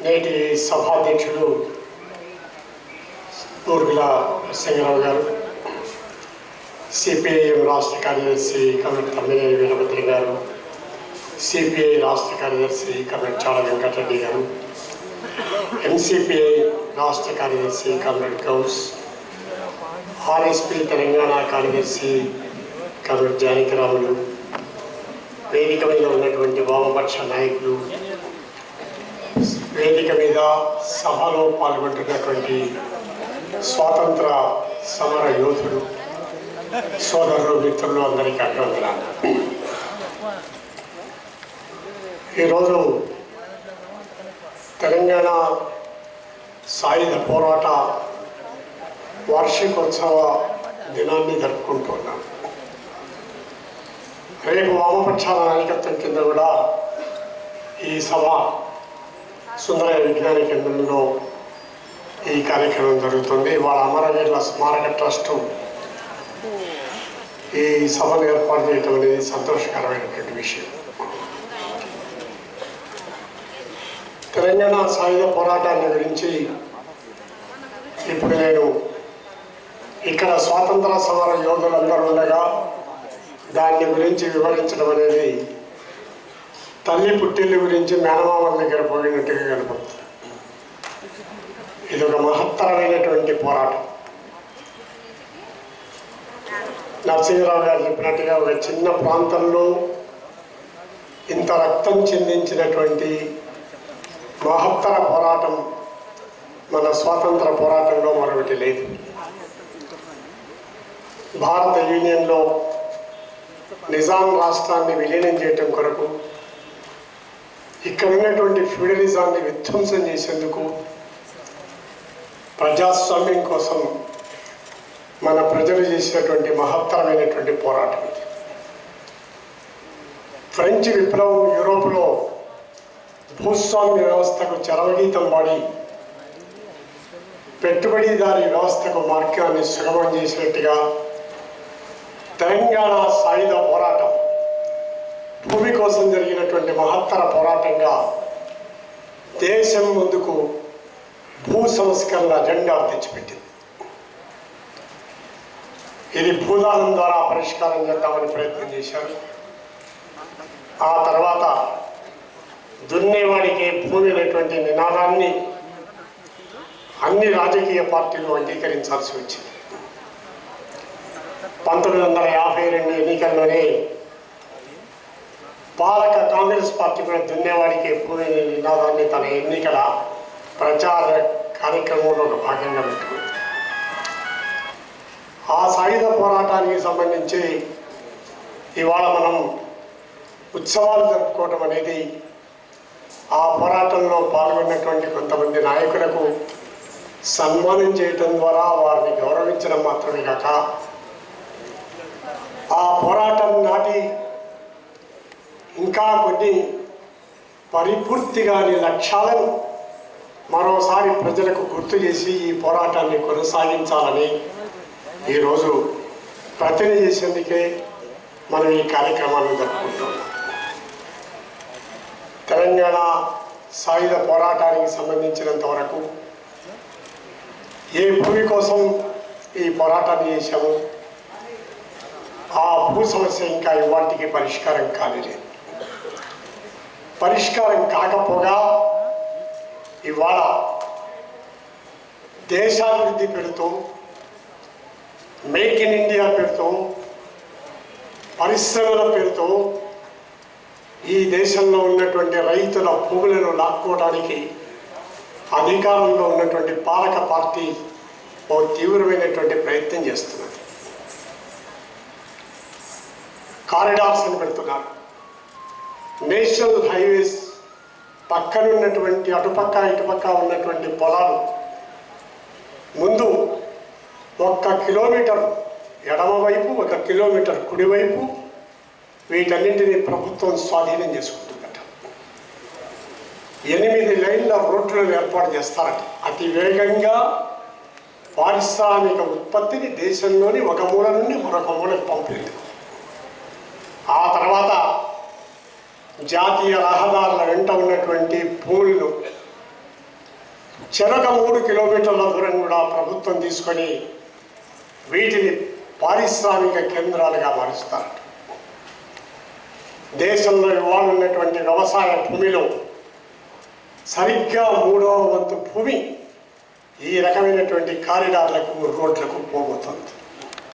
నేటి సభాధ్యక్షుడు ఊర్గుల సింగరావు గారు సిపిఐఎం రాష్ట్ర కార్యదర్శి కమిటీ తమ్మినేని వీరభద్రి గారు సిపిఐ రాష్ట్ర కార్యదర్శి కమిటీ చాల వెంకటరెడ్డి గారు ఎంసిపిఐ రాష్ట్ర కార్యదర్శి కమిటీ గౌస్ ఆర్ఎస్పి తెలంగాణ కార్యదర్శి కమిటీ జానకిరాములు వేదిక మీద ఉన్నటువంటి వామపక్ష నాయకులు వేదిక మీద సభలో పాల్గొంటున్నటువంటి స్వాతంత్ర సమర యోధుడు సోదరులు మిత్రులు అందరికీ అడ్డంకులాలు ఈరోజు తెలంగాణ సాయుధ పోరాట వార్షికోత్సవ దినాన్ని జరుపుకుంటున్నాం రేపు వామపక్షాల నాయకత్వం కింద కూడా ఈ సభ సుందర విజ్ఞాన కేంద్రంలో ఈ కార్యక్రమం జరుగుతుంది. వాళ్ళ అమరవీరుల స్మారక ట్రస్ట్ ఈ సభను ఏర్పాటు చేయటం అనేది సంతోషకరమైనటువంటి విషయం. తెలంగాణ సాయుధ పోరాటాన్ని గురించి ఇప్పుడు నేను ఇక్కడ స్వాతంత్ర సమర యోధులందరూ ఉండగా దాన్ని గురించి వివరించడం అనేది తల్లి పుట్టిల్లు గురించి మేనమామల దగ్గర పోయినట్టుగా కనపడుతుంది. ఇది ఒక మహత్తరమైనటువంటి పోరాటం. నరసింహరావు గారు చెప్పినట్టుగా ఒక చిన్న ప్రాంతంలో ఇంత రక్తం చెందించినటువంటి మహత్తర పోరాటం మన స్వాతంత్ర పోరాటంలో మరొకటి లేదు. భారత యూనియన్లో నిజాం రాష్ట్రాన్ని విలీనం చేయటం కొరకు ఇక్కడ ఉన్నటువంటి ఫ్యూడలిజాన్ని విధ్వంసం చేసేందుకు ప్రజాస్వామ్యం కోసం మన ప్రజలు చేసినటువంటి మహత్తరమైనటువంటి పోరాటం ఇది. ఫ్రెంచ్ విప్లవం యూరోప్లో భూస్వామ్య వ్యవస్థకు చరవగీతం వాడి పెట్టుబడిదారి వ్యవస్థకు మార్గాన్ని సుగమం చేసినట్టుగా తెలంగాణ సాయుధ పోరాటం భూమి కోసం జరిగినటువంటి మహత్తర పోరాటంగా దేశం ముందుకు భూ సంస్కరణ అజెండా తెచ్చిపెట్టింది. ఇది భూదానం ద్వారా పరిష్కారం చేద్దామని ప్రయత్నం చేశారు. ఆ తర్వాత దున్నేవాడికి భూమి అనేటువంటి నినాదాన్ని అన్ని రాజకీయ పార్టీలు అంగీకరించాల్సి వచ్చింది. పంతొమ్మిది వందల యాభై రెండు ఎన్నికల్లోనే పాలక కాంగ్రెస్ పార్టీ కూడా దున్నేవాడికి ఎప్పుడు నినాదాన్ని తన ఎన్నికల ప్రచార కార్యక్రమంలో ఒక భాగంగా పెట్టుకుంది. ఆ సాయుధ పోరాటానికి సంబంధించి ఇవాళ మనం ఉత్సవాలు జరుపుకోవటం అనేది ఆ పోరాటంలో పాల్గొన్నటువంటి కొంతమంది నాయకులకు సన్మానం చేయటం ద్వారా వారిని గౌరవించడం మాత్రమే కాక ఆ పోరాటం నాటి ఇంకా కొన్ని పరిపూర్తి లక్ష్యాలను మరోసారి ప్రజలకు గుర్తు చేసి ఈ పోరాటాన్ని కొనసాగించాలని ఈరోజు ప్రతిజ్ఞ చేసేందుకే మనం ఈ కార్యక్రమాన్ని జరుపుకుంటున్నాం. తెలంగాణ సాయుధ పోరాటానికి సంబంధించినంత వరకు ఏ భూమి కోసం ఈ పోరాటాన్ని చేశాము ఆ భూ సమస్య ఇంకా ఇవాటికి పరిష్కారం కాలేదు పరిష్కారం కాకపోగా ఇవాళ దేశాభివృద్ధి పెడుతూ మేక్ ఇన్ ఇండియా పేరుతో పరిశ్రమల పేరుతో ఈ దేశంలో ఉన్నటువంటి రైతుల భూములను లాక్కోవడానికి అధికారంలో ఉన్నటువంటి పాలక పార్టీ ఓ తీవ్రమైనటువంటి ప్రయత్నం చేస్తున్నది. కారిడార్స్ అని పెడుతున్నారు. నేషనల్ హైవేస్ పక్కనున్నటువంటి అటుపక్క ఇటుపక్క ఉన్నటువంటి పొలాలు ముందు ఒక్క కిలోమీటర్ ఎడమవైపు ఒక కిలోమీటర్ కుడివైపు వీటన్నింటినీ ప్రభుత్వం స్వాధీనం చేసుకుంటుందట. ఎనిమిది లైన్ల రోడ్లను ఏర్పాటు చేస్తారట. అతి వేగంగా పారిశ్రామిక ఉత్పత్తిని దేశంలోని ఒక మూల నుండి మరొక మూలకు పంపింది. ఆ తర్వాత జాతీయ రహదారుల వెంట ఉన్నటువంటి పూళ్ళు చెరక మూడు కిలోమీటర్ల దూరం కూడా ప్రభుత్వం తీసుకొని వీటిని పారిశ్రామిక కేంద్రాలుగా మారుస్తారు. దేశంలో ఇవాళ ఉన్నటువంటి వ్యవసాయ భూమిలో సరిగ్గా మూడవ వంతు భూమి ఈ రకమైనటువంటి కారిడార్లకు రోడ్లకు పోబోతుంది.